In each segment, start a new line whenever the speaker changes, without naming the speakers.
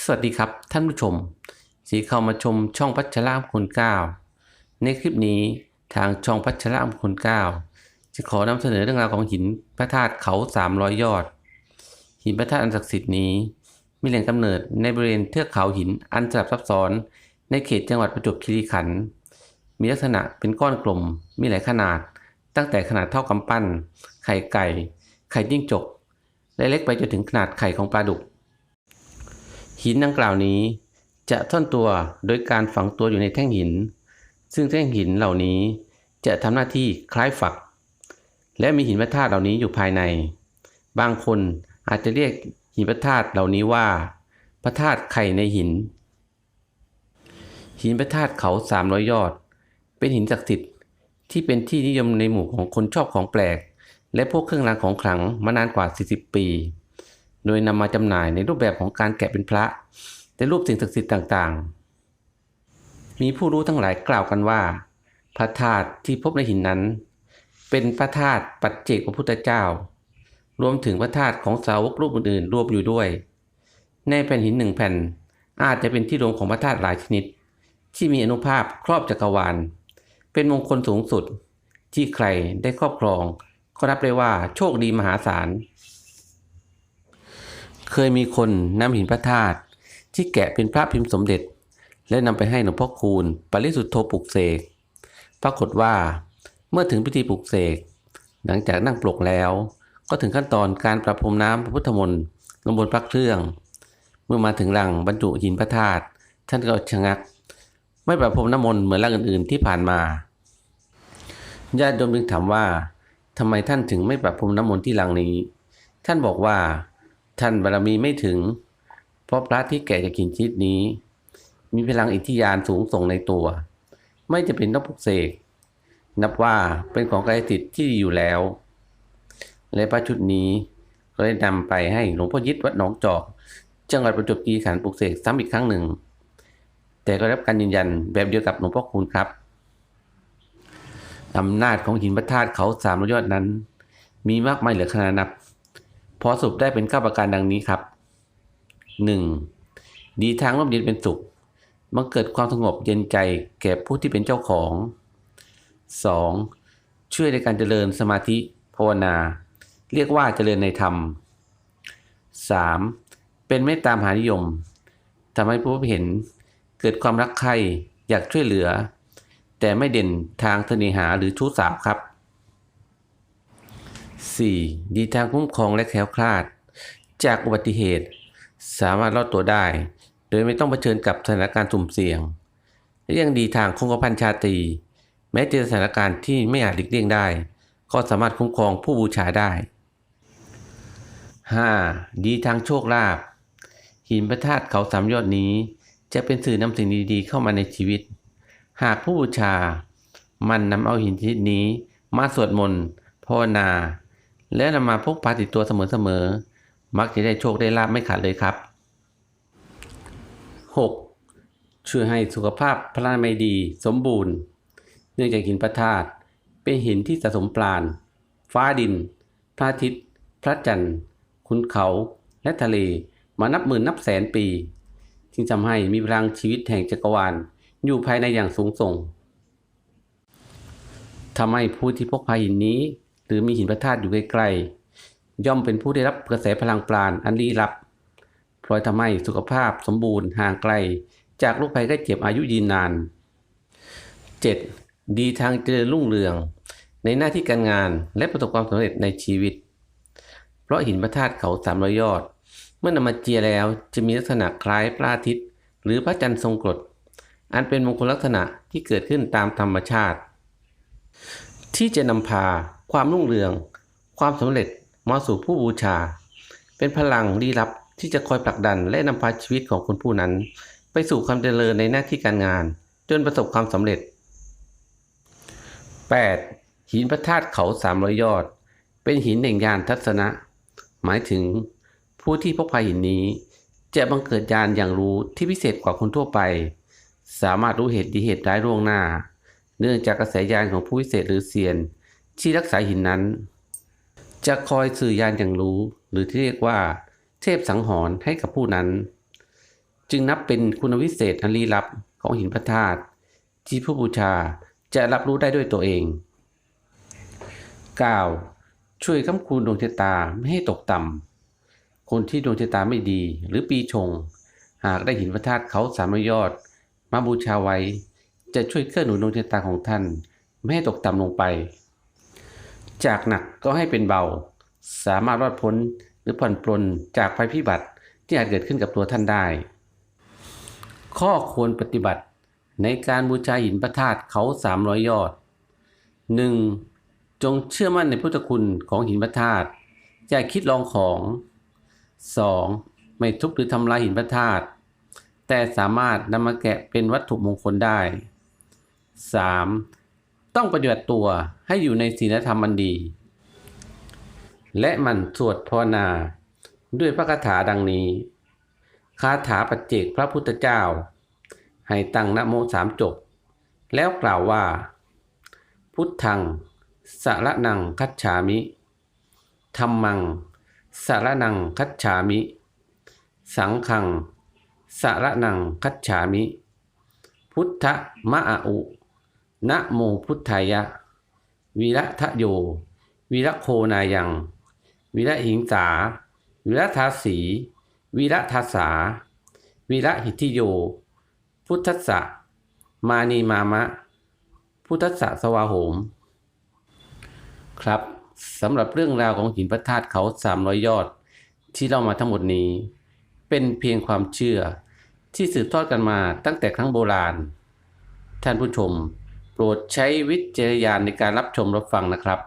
สวัสดีครับท่านผู้ชม ที่เข้ามาชมช่องพัชรามคุณเก้าในคลิปนี้ทางช่องพัชรามคุณเก้าจะขอนำเสนอเรื่องราวของหินพระธาตุเขา 300 ยอด หินพระธาตุอันศักดิ์สิทธิ์นี้ มีแหล่งกำเนิดในบริเวณเทือกเขาหินอันสลับซับซ้อน ในเขตจังหวัดประจวบคีรีขันธ์มีลักษณะเป็นก้อนกลมมีหลายขนาด ตั้งแต่ขนาดเท่ากำปั้น ไข่ไก่ ไข่จิ้งจกและเล็กไปจนถึงขนาดไข่ของปลาดุก หินดังกล่าวนี้ จะซ่อนตัวโดยการฝังตัวอยู่ในแท่งหิน ซึ่งแท่งหินเหล่านี้จะทำหน้าที่คล้ายฝัก และมีหินพระธาตุเหล่านี้อยู่ภายใน บางคนอาจจะเรียกหินพระธาตุเหล่านี้ว่า พระธาตุไข่ในหิน หินพระธาตุเขาสามร้อยยอด เป็นหินศักดิ์สิทธิ์ที่เป็นที่นิยมในหมู่ของคนชอบของแปลก และพวกเครื่องรางของขลังมานานกว่า 40 ปี โดยนำมาจำหน่ายในรูปแบบของการแกะเป็นพระและรูปสิ่งศักดิ์สิทธิ์ต่างๆ มีผู้รู้ทั้งหลายกล่าวกันว่า พระธาตุที่พบในหินนั้น เป็นพระธาตุปัจเจกพระพุทธเจ้า รวมถึงพระธาตุของสาวกรูปอื่นๆ รวมอยู่ด้วย ในแผ่นหินหนึ่งแผ่นอาจจะเป็นที่รวมของพระธาตุหลายชนิด ที่มีอนุภาพครอบจักรวาล เป็นมงคลสูงสุดที่ใครได้ครอบครองก็รับได้ว่าโชคดีมหาศาล เคยมีคนนำหินพระธาตุที่แกะเป็นพระพิมพ์สมเด็จ และนำไปให้หลวงพ่อคูณ ปริสุทธโธปลุกเสก ปรากฏว่าเมื่อถึงพิธีปลุกเสก หลังจากนั่งปลกแล้ว ก็ถึงขั้นตอนการประพรมน้ำพระพุทธมนต์ลงบนพระเครื่อง เมื่อมาถึงหลังบรรจุหินพระธาตุท่านก็ชะงัก ไม่ประพรมน้ำมนต์เหมือนหลังอื่นๆที่ผ่านมาญาติโยมจึงถามว่าทำไมท่านถึงไม่ประพรมน้ำมนต์ที่หลังนี้ ท่านบอกว่า ท่านบารมีไม่ถึง เพราะพระที่แก่จากหินชิดนี้ มีพลังอิทธิยานสูงส่งในตัว ไม่จะเป็นต้องปลุกเสกนับว่าเป็นของกายสิทธิ์ที่ดีอยู่แล้ว และพระชุดนี้ก็ได้นำไปให้หลวงพ่อยิดวัดหนองจอก จังหวัดประจวบคีรีขันธ์ปลุกเสกซ้ำอีกครั้งหนึ่ง แต่ก็ได้รับการยืนยันแบบเดียวกับหลวงพ่อคูณครับอำนาจของหินพระธาตุเขาสามรอยอดนั้น มีมากมายเหลือขนานับ พอสรุปได้เป็นข้าประการดังนี้ครับ 1. ดีทางร่มเย็นเป็นสุขบังเกิดความสงบเย็นใจแก่ผู้ที่เป็นเจ้าของ 2. ช่วยในการเจริญสมาธิภาวนา เรียกว่าเจริญในธรรม 3. เป็นเมตตามหานิยมทำให้ผู้พบเห็นเกิดความรักใคร่อยากช่วยเหลือ แต่ไม่เด่นทางเสน่หาหรือชู้สาวครับ 4. ดีทางคุ้มครองและแคล้วคลาด จากอุบัติเหตุ สามารถรอดตัวได้ โดยไม่ต้องเผชิญกับสถานการณ์สุ่มเสี่ยงและยังดีทางคงกระพันชาตรีแม้เจอสถานการณ์ที่ไม่อาจหลีกเลี่ยงได้ ก็สามารถคุ้มครองผู้บูชาได้ 5. ดีทางโชคลาภหินพระธาตุเขาสามยอดนี้ จะเป็นสื่อนำสิ่งดีๆเข้ามาในชีวิต หากผู้บูชา มันนำเอาหินชนิดนี้มาสวดมนต์ภาวนา และนำมาพกพาติดตัวเสมอๆ มักจะได้โชคได้ลาบไม่ขาดเลยครับ 6. ช่วยให้สุขภาพพลานามัยดีสมบูรณ์ เนื่องจากหินพระธาตุเป็นหินที่สะสมปราณ ฟ้าดิน พระอาทิตย์ พระจันทร์ขุนเขาและทะเลมานับหมื่นนับแสนปี จึงทำให้มีพลังชีวิตแห่งจักรวาลอยู่ภายในอย่างสูงส่งทำให้ผู้ที่พกพาหินนี้ หรือมีหินพระธาตุอยู่ใกล้ๆย่อมเป็นผู้ได้รับกระแสพลังปราณอันลี้ลับพลอยทำให้สุขภาพสมบูรณ์ห่างไกล จากโรคภัยไข้เจ็บอายุยืนนาน 7. ดีทางเจริญรุ่งเรือง ในหน้าที่การงานและประสบความสำเร็จในชีวิต เพราะหินพระธาตุเขาสามรอยยอด เมื่อนำมาเจียแล้วจะมีลักษณะคล้ายพระอาทิตย์ หรือพระจันทร์ทรงกรดอันเป็นมงคลลักษณะที่เกิดขึ้นตามธรรมชาติ ที่จะนำพา ความรุ่งเรือง ความสำเร็จมาสู่ผู้บูชา เป็นพลังลี้ลับที่จะคอยผลักดันและนำพาชีวิตของคนผู้นั้น ไปสู่ความเจริญในหน้าที่การงาน จนประสบความสำเร็จ 8. หินพระธาตุเขาสามร้อยยอด เป็นหินแห่งญาณทัศนะ หมายถึงผู้ที่พกพาหินนี้ จะบังเกิดญาณอย่างรู้ที่พิเศษกว่าคนทั่วไป สามารถรู้เหตุดีเหตุร้ายล่วงหน้า เนื่องจากกระแสญาณของผู้พิเศษหรือเซียน ที่รักษาหินนั้น จะคอยสื่อยานอย่างรู้ หรือที่เรียกว่า เทพสังหรณ์ให้กับผู้นั้น จึงนับเป็นคุณวิเศษอันลี้ลับของหินพระธาตุที่ผู้บูชาจะรับรู้ได้ด้วยตัวเอง 9. ช่วยค้ำคูณดวงชะตาไม่ให้ตกต่ำคนที่ดวงชะตาไม่ดีหรือปีชง หากได้หินพระธาตุเขาสามยอด มาบูชาไว้ จะช่วยเกื้อหนุนดวงชะตาของท่าน ไม่ให้ตกต่ำลงไป จากหนักก็ให้เป็นเบา สามารถรอดพ้นหรือผ่อนปลนจากภัยพิบัติที่อาจเกิดขึ้นกับตัวท่านได้ ข้อควรปฏิบัติในการบูชาหินพระธาตุเขาสามร้อยยอด 1. จงเชื่อมั่นในพุทธคุณของหินพระธาตุอย่าคิดลองของ 2. ไม่ทุบหรือทำลายหินพระธาตุแต่สามารถนำมาแกะเป็นวัตถุมงคลได้ 3. ต้องปฏิบัติตัวให้อยู่ในศีลธรรมอันดี และมันสวดภาวนาด้วยพระคาถาดังนี้ คาถาปัจเจกพระพุทธเจ้า ให้ตั้งนโมสามจบ แล้วกล่าวว่า พุทธังสารนังคัจฉามิธรรมังสารนังคัจฉามิ สังฆังสารนังคัจฉามิ พุทธมะอะอุ นะโมพุทธายะวิระทะโยวิระโคนายังวิระหิงสาวิระทาสีวิระทาสาวิระหิทิโย พุทธะมานีมามะ พุทธะสวาโหม ครับสำหรับเรื่องราวของหินพระธาตุเขาสามร้อยยอด ที่เล่ามาทั้งหมดนี้ เป็นเพียงความเชื่อที่สืบทอดกันมาตั้งแต่ครั้งโบราณ ท่านผู้ชม โปรดใช้วิจารณญาณในการรับชมรับฟังนะครับ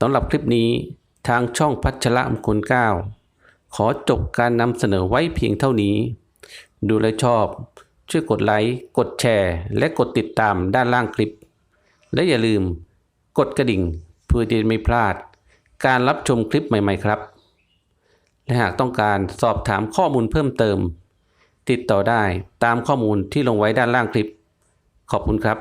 สำหรับคลิปนี้ทางช่องพัชระมงคลเก้าขอจบการนำเสนอไว้เพียงเท่านี้ ดูแลชอบ ช่วยกดไลค์ กดแชร์ และกดติดตามด้านล่างคลิป และอย่าลืมกดกระดิ่งเพื่อจะไม่พลาด การรับชมคลิปใหม่ ๆ ครับ และหากต้องการสอบถามข้อมูลเพิ่มเติม ติดต่อได้ตามข้อมูลที่ลงไว้ด้านล่างคลิป ขอบคุณครับ